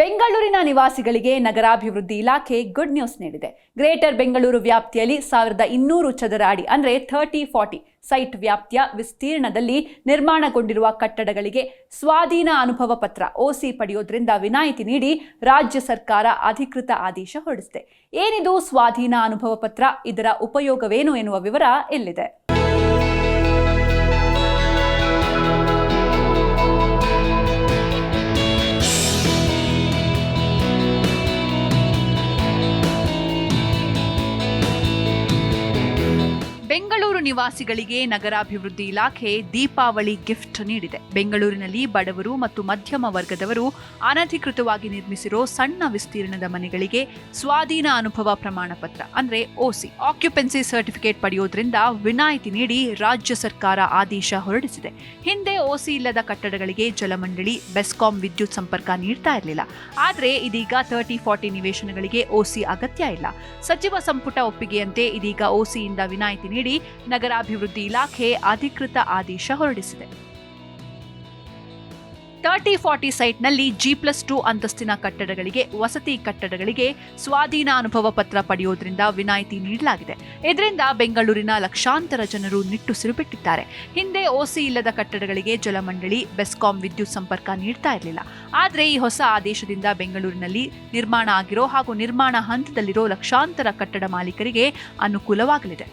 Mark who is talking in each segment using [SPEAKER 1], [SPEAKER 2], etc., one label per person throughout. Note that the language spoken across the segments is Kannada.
[SPEAKER 1] ಬೆಂಗಳೂರಿನ ನಿವಾಸಿಗಳಿಗೆ ನಗರಾಭಿವೃದ್ಧಿ ಇಲಾಖೆ ಗುಡ್ ನ್ಯೂಸ್ ನೀಡಿದೆ. ಗ್ರೇಟರ್ ಬೆಂಗಳೂರು ವ್ಯಾಪ್ತಿಯಲ್ಲಿ ಸಾವಿರದ ಇನ್ನೂರು ಚದರ ಅಡಿ, ಅಂದರೆ ಥರ್ಟಿ ಫಾರ್ಟಿ ಸೈಟ್ ವ್ಯಾಪ್ತಿಯ ವಿಸ್ತೀರ್ಣದಲ್ಲಿ ನಿರ್ಮಾಣಗೊಂಡಿರುವ ಕಟ್ಟಡಗಳಿಗೆ ಸ್ವಾಧೀನ ಅನುಭವ ಪತ್ರ ಓಸಿ ಪಡೆಯೋದ್ರಿಂದ ವಿನಾಯಿತಿ ನೀಡಿ ರಾಜ್ಯ ಸರ್ಕಾರ ಅಧಿಕೃತ ಆದೇಶ ಹೊರಡಿಸಿದೆ. ಏನಿದು ಸ್ವಾಧೀನ ಅನುಭವ ಪತ್ರ? ಇದರ ಉಪಯೋಗವೇನು ಎನ್ನುವ ವಿವರ ಇಲ್ಲಿದೆ ಬೆಂಗಳೂರು ನಿವಾಸಿಗಳಿಗೆ ನಗರಾಭಿವೃದ್ಧಿ ಇಲಾಖೆ ದೀಪಾವಳಿ ಗಿಫ್ಟ್ ನೀಡಿದೆ. ಬೆಂಗಳೂರಿನಲ್ಲಿ ಬಡವರು ಮತ್ತು ಮಧ್ಯಮ ವರ್ಗದವರು ಅನಧಿಕೃತವಾಗಿ ನಿರ್ಮಿಸಿರೋ ಸಣ್ಣ ವಿಸ್ತೀರ್ಣದ ಮನೆಗಳಿಗೆ ಸ್ವಾಧೀನ ಅನುಭವ ಪ್ರಮಾಣ ಪತ್ರ ಅಂದ್ರೆ ಓಸಿ ಆಕ್ಯುಪೆನ್ಸಿ ಸರ್ಟಿಫಿಕೇಟ್ ಪಡೆಯೋದ್ರಿಂದ ವಿನಾಯಿತಿ ನೀಡಿ ರಾಜ್ಯ ಸರ್ಕಾರ ಆದೇಶ ಹೊರಡಿಸಿದೆ. ಹಿಂದೆ ಓಸಿ ಇಲ್ಲದ ಕಟ್ಟಡಗಳಿಗೆ ಜಲಮಂಡಳಿ, ಬೆಸ್ಕಾಂ ವಿದ್ಯುತ್ ಸಂಪರ್ಕ ನೀಡ್ತಾ ಇರಲಿಲ್ಲ. ಆದರೆ ಇದೀಗ ತರ್ಟಿ ಫಾರ್ಟಿ ನಿವೇಶನಗಳಿಗೆ ಓಸಿ ಅಗತ್ಯ ಇಲ್ಲ. ಸಚಿವ ಸಂಪುಟ ಒಪ್ಪಿಗೆಯಂತೆ ಇದೀಗ ಓಸಿಯಿಂದ ವಿನಾಯಿತಿ ನೀಡಿ ನಗರಾಭಿವೃದ್ಧಿ ಇಲಾಖೆ ಅಧಿಕೃತ ಆದೇಶ ಹೊರಡಿಸಿದೆ. ತರ್ಟಿ ಫಾರ್ಟಿ ಸೈಟ್ನಲ್ಲಿ ಜಿ ಪ್ಲಸ್ ಟು ಅಂತಸ್ತಿನ ಕಟ್ಟಡಗಳಿಗೆ, ವಸತಿ ಕಟ್ಟಡಗಳಿಗೆ ಸ್ವಾಧೀನ ಅನುಭವ ಪತ್ರ ಪಡೆಯೋದ್ರಿಂದ ವಿನಾಯಿತಿ ನೀಡಲಾಗಿದೆ. ಇದರಿಂದ ಬೆಂಗಳೂರಿನ ಲಕ್ಷಾಂತರ ಜನರು ನಿಟ್ಟುಸಿರು ಬಿಟ್ಟಿದ್ದಾರೆ ಹಿಂದೆ ಓಸಿ ಇಲ್ಲದ ಕಟ್ಟಡಗಳಿಗೆ ಜಲಮಂಡಳಿ, ಬೆಸ್ಕಾಂ ವಿದ್ಯುತ್ ಸಂಪರ್ಕ ನೀಡ್ತಾ ಇರಲಿಲ್ಲ. ಆದರೆ ಈ ಹೊಸ ಆದೇಶದಿಂದ ಬೆಂಗಳೂರಿನಲ್ಲಿ ನಿರ್ಮಾಣ ಆಗಿರೋ ಹಾಗೂ ನಿರ್ಮಾಣ ಹಂತದಲ್ಲಿರೋ ಲಕ್ಷಾಂತರ ಕಟ್ಟಡ ಮಾಲೀಕರಿಗೆ ಅನುಕೂಲವಾಗಲಿದೆ.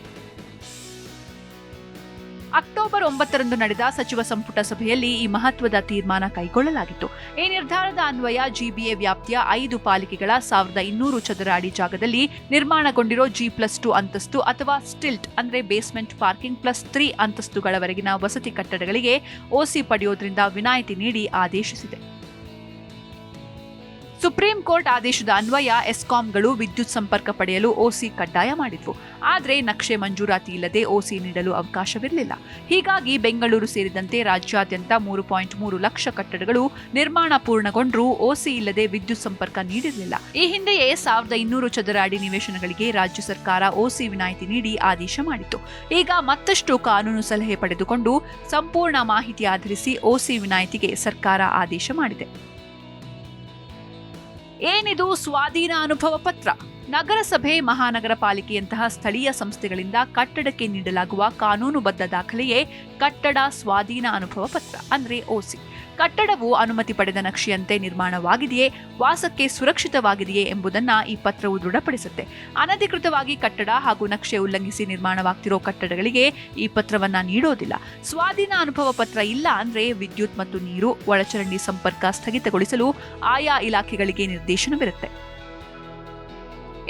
[SPEAKER 1] ಅಕ್ಟೋಬರ್ ಒಂಬತ್ತರಂದು ನಡೆದ ಸಚಿವ ಸಂಪುಟ ಸಭೆಯಲ್ಲಿ ಈ ಮಹತ್ವದ ತೀರ್ಮಾನ ಕೈಗೊಳ್ಳಲಾಗಿತ್ತು. ಈ ನಿರ್ಧಾರದ ಅನ್ವಯ ಜಿಬಿಎ ವ್ಯಾಪ್ತಿಯ ಐದು ಪಾಲಿಕೆಗಳ ಸಾವಿರದ ಇನ್ನೂರು ಚದರ ಅಡಿ ಜಾಗದಲ್ಲಿ ನಿರ್ಮಾಣಗೊಂಡಿರೋ ಜಿ ಪ್ಲಸ್ ಟು ಅಂತಸ್ತು ಅಥವಾ ಸ್ಟಿಲ್ಟ್ ಅಂದ್ರೆ ಬೇಸ್ಮೆಂಟ್ ಪಾರ್ಕಿಂಗ್ ಪ್ಲಸ್ ತ್ರೀ ಅಂತಸ್ತುಗಳವರೆಗಿನ ವಸತಿ ಕಟ್ಟಡಗಳಿಗೆ ಓಸಿ ಪಡೆಯೋದ್ರಿಂದ ವಿನಾಯಿತಿ ನೀಡಿ ಆದೇಶಿಸಿದೆ. ಸುಪ್ರೀಂ ಕೋರ್ಟ್ ಆದೇಶದ ಅನ್ವಯ ಎಸ್ಕಾಂಗಳು ವಿದ್ಯುತ್ ಸಂಪರ್ಕ ಪಡೆಯಲು ಓಸಿ ಕಡ್ಡಾಯ ಮಾಡಿದ್ವು. ಆದರೆ ನಕ್ಷೆ ಮಂಜೂರಾತಿ ಇಲ್ಲದೆ ಓಸಿ ನೀಡಲು ಅವಕಾಶವಿರಲಿಲ್ಲ. ಹೀಗಾಗಿ ಬೆಂಗಳೂರು ಸೇರಿದಂತೆ ರಾಜ್ಯಾದ್ಯಂತ ಮೂರು ಪಾಯಿಂಟ್ ಮೂರು ಲಕ್ಷ ಕಟ್ಟಡಗಳು ನಿರ್ಮಾಣ ಪೂರ್ಣಗೊಂಡರೂ ಓಸಿ ಇಲ್ಲದೆ ವಿದ್ಯುತ್ ಸಂಪರ್ಕ ನೀಡಿರಲಿಲ್ಲ. ಈ ಹಿಂದೆಯೇ ಸಾವಿರದ ಇನ್ನೂರು ಚದರ ಅಡಿ ನಿವೇಶನಗಳಿಗೆ ರಾಜ್ಯ ಸರ್ಕಾರ ಓಸಿ ವಿನಾಯಿತಿ ನೀಡಿ ಆದೇಶ ಮಾಡಿತ್ತು. ಈಗ ಮತ್ತಷ್ಟು ಕಾನೂನು ಸಲಹೆ ಪಡೆದುಕೊಂಡು ಸಂಪೂರ್ಣ ಮಾಹಿತಿ ಆಧರಿಸಿ ಓಸಿ ವಿನಾಯಿತಿಗೆ ಸರ್ಕಾರ ಆದೇಶ ಮಾಡಿದೆ. ಏನಿದು ಸ್ವಾಧೀನ ಅನುಭವ ಪತ್ರ? ನಗರಸಭೆ ಮಹಾನಗರ ಪಾಲಿಕೆಯಂತಹ ಸ್ಥಳೀಯ ಸಂಸ್ಥೆಗಳಿಂದ ಕಟ್ಟಡಕ್ಕೆ ನೀಡಲಾಗುವ ಕಾನೂನುಬದ್ಧ ದಾಖಲೆಯೇ ಕಟ್ಟಡ ಸ್ವಾಧೀನ ಅನುಭವ ಪತ್ರ, ಅಂದ್ರೆ ಓಸಿ. ಕಟ್ಟಡವು ಅನುಮತಿ ಪಡೆದ ನಕ್ಷೆಯಂತೆ ನಿರ್ಮಾಣವಾಗಿದೆಯೇ, ವಾಸಕ್ಕೆ ಸುರಕ್ಷಿತವಾಗಿದೆಯೇ ಎಂಬುದನ್ನು ಈ ಪತ್ರವು ದೃಢಪಡಿಸುತ್ತೆ. ಅನಧಿಕೃತವಾಗಿ ಕಟ್ಟಡ ಹಾಗೂ ನಕ್ಷೆ ಉಲ್ಲಂಘಿಸಿ ನಿರ್ಮಾಣವಾಗ್ತಿರೋ ಕಟ್ಟಡಗಳಿಗೆ ಈ ಪತ್ರವನ್ನ ನೀಡೋದಿಲ್ಲ. ಸ್ವಾಧೀನ ಅನುಭವ ಪತ್ರ ಇಲ್ಲ ಅಂದ್ರೆ ವಿದ್ಯುತ್ ಮತ್ತು ನೀರು, ಒಳಚರಂಡಿ ಸಂಪರ್ಕ ಸ್ಥಗಿತಗೊಳಿಸಲು ಆಯಾ ಇಲಾಖೆಗಳಿಗೆ ನಿರ್ದೇಶನವಿರುತ್ತೆ.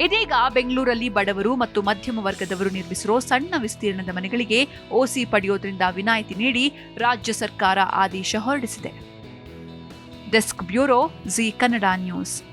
[SPEAKER 1] ಇದೀಗ ಬೆಂಗಳೂರಲ್ಲಿ ಬಡವರು ಮತ್ತು ಮಧ್ಯಮ ವರ್ಗದವರು ನಿರ್ಮಿಸಿರೋ ಸಣ್ಣ ವಿಸ್ತೀರ್ಣದ ಮನೆಗಳಿಗೆ ಓಸಿ ಪಡೆಯೋದ್ರಿಂದ ವಿನಾಯಿತಿ ನೀಡಿ ರಾಜ್ಯ ಸರ್ಕಾರ ಆದೇಶ ಹೊರಡಿಸಿದೆ. Desk bureau Zee Kannada news.